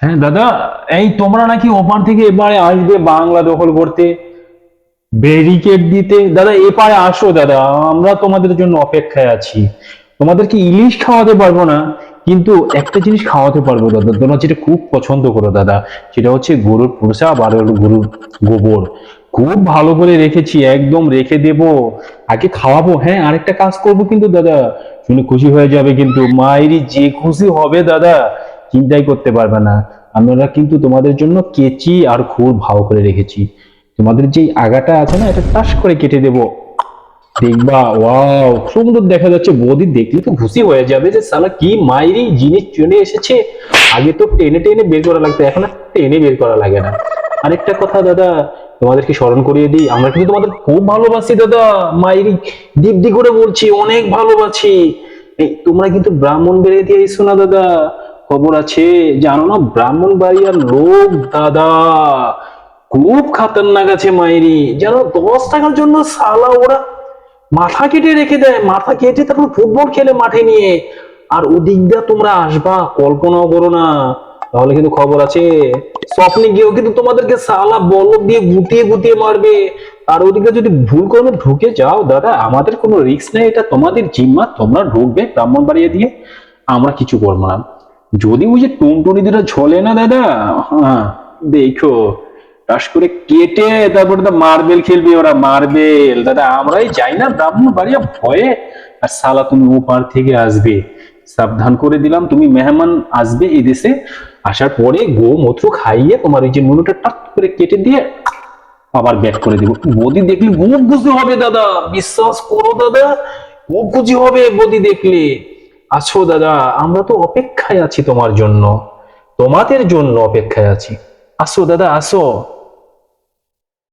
হ্যাঁ দাদা, এই তোমরা নাকি ওপার থেকে এবারে আসবে বাংলা দখল করতে ব্যারিকেড দিতে। দাদা, এপারে আসো, দাদা, আমরা তোমাদের জন্য অপেক্ষায় আছি। তোমাদেরকে ইলিশ খাওয়াতে পারব না, কিন্তু একটা জিনিস খাওয়াতে পারব, দাদা। তোমরা যেটা খুব পছন্দ করো, দাদা, সেটা হচ্ছে গরুর প্রসাব আর গরুর গোবর। খুব ভালো করে রেখেছি, একদম রেখে দেব। আগে খাওয়াবো হ্যাঁ আরেকটা কাজ করব কিন্তু, দাদা। শুনে খুশি হয়ে যাবে কিন্তু মায়েরই যে খুশি হবে, দাদা চিন্তাই করতে পারবে না। আমরা কিন্তু তোমাদের জন্য কেচি আর খুব ভালো করে রেখেছি। তোমাদের যেই আগাটা আছে না, এটা টাস করে কেটে দেব। দেখবা, ওয়াও সুন্দর দেখা যাচ্ছে। বৌদি দেখলে তো খুশি হয়ে যাবে যে সালা কি মায়েরই জিনিস চলে এসেছে। আগে তো টেনে টেনে বের করা লাগতো, এখন আর টেনে বের করা লাগে না। আরেকটা কথা, দাদা, তোমাদেরকে স্মরণ করিয়ে দিই। আমরা কিন্তু তোমাদের খুব ভালোবাসি, দাদা। মায়েরই দিব্যি করে বলছি, অনেক ভালোবাসি। তোমরা কিন্তু ব্রাহ্মণ বেড়ে দিয়ে এসো না, দাদা। খবর আছে, জানো না ব্রাহ্মণ বাড়িয়ার লোক দাদা, খুব খাতারনাক আছে মায়েরি জানো দশ টাকার জন্য সালা ওরা মাথা কেটে রেখে দেয়, মাথা কেটে তারপর ফুটবল খেলে মাঠে নিয়ে। আর ওদিক তোমরা আসবা, কল্পনাও করো না। তাহলে কিন্তু খবর আছে, স্বপ্নে গিয়েও কিন্তু তোমাদেরকে সালা বলক দিয়ে গুটিয়ে গুটিয়ে মারবে। আর ওদিকে যদি ভুল করে ঢুকে যাও, দাদা, আমাদের কোনো রিস্ক নেই, এটা তোমাদের জিম্মা, তোমরা ঢুকবে ব্রাহ্মণ বাড়িয়ে দিয়ে। আমরা কিছু করব না। যদি ওই যে টুনটুনি দুটা ঝোলে না, দাদা? হ্যাঁ দেখো টাস করে কেটে তারপরে তো মার্বেল খেলবে ওরা, মার্বেল। দাদা, আমরাই যাই না, ব্রাহ্মণ বাড়ি ভয়ে। আর সালা তুমি ওপার থেকে আসবে। সাবধান করে দিলাম, তুমি মেহমান আসবে এই দেশে। আসার পরে গোমূত্র খাইয়ে তোমার ওই যে নুনুটা টাক করে কেটে দিয়ে আবার ব্যাক করে দিব। বদি দেখলে খুব খুশি হবে, দাদা। বিশ্বাস করো, দাদা, খুব খুশি হবে বদি দেখলে। আছো দাদা, আমরা তো অপেক্ষায় আছি তোমার জন্য। তোমাদের জন্য অপেক্ষায় আছি। আসো দাদা, আসো।